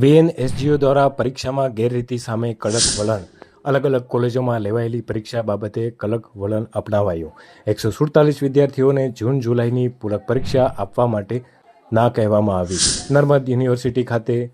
વીએનએસજીઓ દ્વારા પરીક્ષામાં ગેરરીતિ સામે કડક વલણ અલગ અલગ કોલેજોમાં લેવાયેલી પરીક્ષા બાબતે કડક વલણ અપનાવાયું. એકસો સુડતાલીસ વિદ્યાર્થીઓને જૂન જુલાઈની પૂરક પરીક્ષા આપવા માટે ના કહેવામાં આવી. નર્મદ યુનિવર્સિટી ખાતે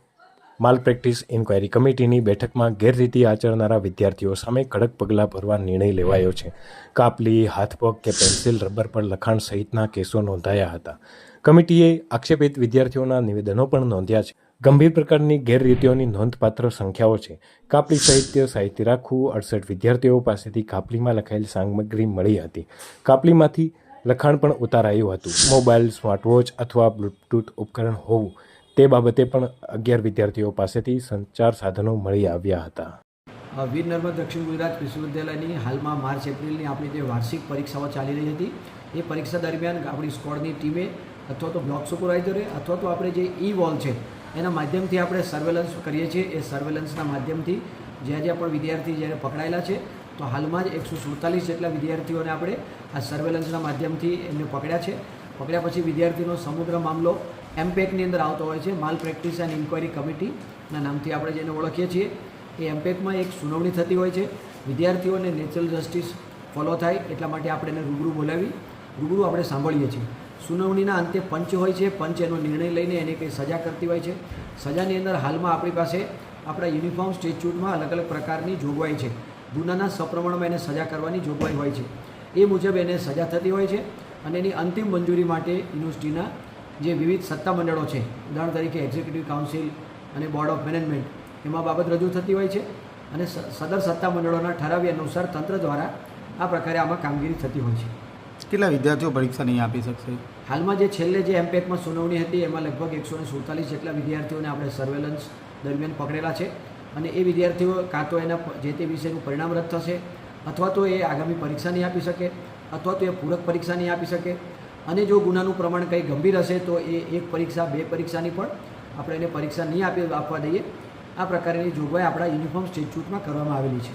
માલ પ્રેક્ટિસ ઇન્ક્વાયરી કમિટીની બેઠકમાં ગેરરીતિ આચરનારા વિદ્યાર્થીઓ સામે કડક પગલાં ભરવા નિર્ણય લેવાયો છે. કાપલી, હાથપગ કે પેન્સિલ, રબર પર લખાણ સહિતના કેસો નોંધાયા હતા. કમિટીએ આક્ષેપિત વિદ્યાર્થીઓના નિવેદનો પણ નોંધ્યા છે. ગંભીર પ્રકારની ગેરરીતિઓની નોંધપાત્ર સંખ્યાઓ છે. કાપલી સાહિત્ય સાહિત્ય રાખવું, અડસઠ વિદ્યાર્થીઓ પાસેથી કાપલીમાં લખાયેલ સામગ્રી મળી હતી. કાપલીમાંથી લખાણ પણ ઉતારાયું હતું. મોબાઈલ, સ્માર્ટવોચ અથવા બ્લૂટૂથ ઉપકરણ હોવું, તે બાબતે પણ અગિયાર વિદ્યાર્થીઓ પાસેથી સંચાર સાધનો મળી આવ્યા હતા. વીર નર્મદ દક્ષિણ ગુજરાત વિશ્વવિદ્યાલયની હાલમાં માર્ચ, એપ્રિલની આપણી જે વાર્ષિક પરીક્ષાઓ ચાલી રહી હતી, એ પરીક્ષા દરમિયાન આપણી સ્કોડની ટીમે અથવા તો બ્લોક સુપરવાઇઝરે અથવા તો આપણે જે ઈ વોલ છે એના માધ્યમથી આપણે સર્વેલન્સ કરીએ છીએ. એ સર્વેલન્સના માધ્યમથી જ્યાં જ્યાં પણ વિદ્યાર્થી જ્યારે પકડાયેલા છે, તો હાલમાં જ એકસો સુડતાલીસ જેટલા વિદ્યાર્થીઓને આપણે આ સર્વેલન્સના માધ્યમથી એમને પકડ્યા છે. પકડ્યા પછી વિદ્યાર્થીનો સમગ્ર મામલો એમપેકની અંદર આવતો હોય છે. માલ પ્રેક્ટિસ એન્ડ ઇન્ક્વાયરી કમિટીના નામથી આપણે જેને ઓળખીએ છીએ. એ એમપેકમાં એક સુનાવણી થતી હોય છે. વિદ્યાર્થીઓને નેચરલ જસ્ટિસ ફોલો થાય એટલા માટે આપણે એને રૂબરૂ બોલાવી. રૂબરૂ આપણે સાંભળીએ છીએ. સુનાવણીના અંતે પંચ હોય છે. પંચ એનો નિર્ણય લઈને એને કંઈ સજા કરતી હોય છે. સજાની અંદર હાલમાં આપણી પાસે આપણા યુનિફોર્મ સ્ટેચ્યુટમાં અલગ અલગ પ્રકારની જોગવાઈ છે. ગુનાના સપ્રમાણમાં એને સજા કરવાની જોગવાઈ હોય છે. એ મુજબ એને સજા થતી હોય છે અને એની અંતિમ મંજૂરી માટે યુનિવર્સિટીના જે વિવિધ સત્તામંડળો છે, ઉદાહરણ તરીકે એક્ઝિક્યુટિવ કાઉન્સિલ અને બોર્ડ ઓફ મેનેજમેન્ટ, એમાં બાબત રજૂ થતી હોય છે અને સદર સત્તામંડળોના ઠરાવી અનુસાર તંત્ર દ્વારા આ પ્રકારે આમાં કામગીરી થતી હોય છે. કેટલા વિદ્યાર્થીઓ પરીક્ષા નહીં આપી શકશે? હાલમાં જે છેલ્લે જે એમપેકમાં સુનાવણી હતી, એમાં લગભગ એકસો ને સુડતાલીસ જેટલા વિદ્યાર્થીઓને આપણે સર્વેલન્સ દરમિયાન પકડેલા છે. અને એ વિદ્યાર્થીઓ કાં તો એના જે તે વિષયનું પરિણામ રદ થશે, અથવા તો એ આગામી પરીક્ષા નહીં આપી શકે, અથવા તો એ પૂરક પરીક્ષા નહીં આપી શકે. અને જો ગુનાનું પ્રમાણ કંઈ ગંભીર હશે, તો એ એક પરીક્ષા, બે પરીક્ષાની પણ આપણે એને પરીક્ષા નહીં આપી આપવા દઈએ. આ પ્રકારની જોગવાઈ આપણા યુનિફોર્મ સ્ટેચ્યુટમાં કરવામાં આવેલી છે.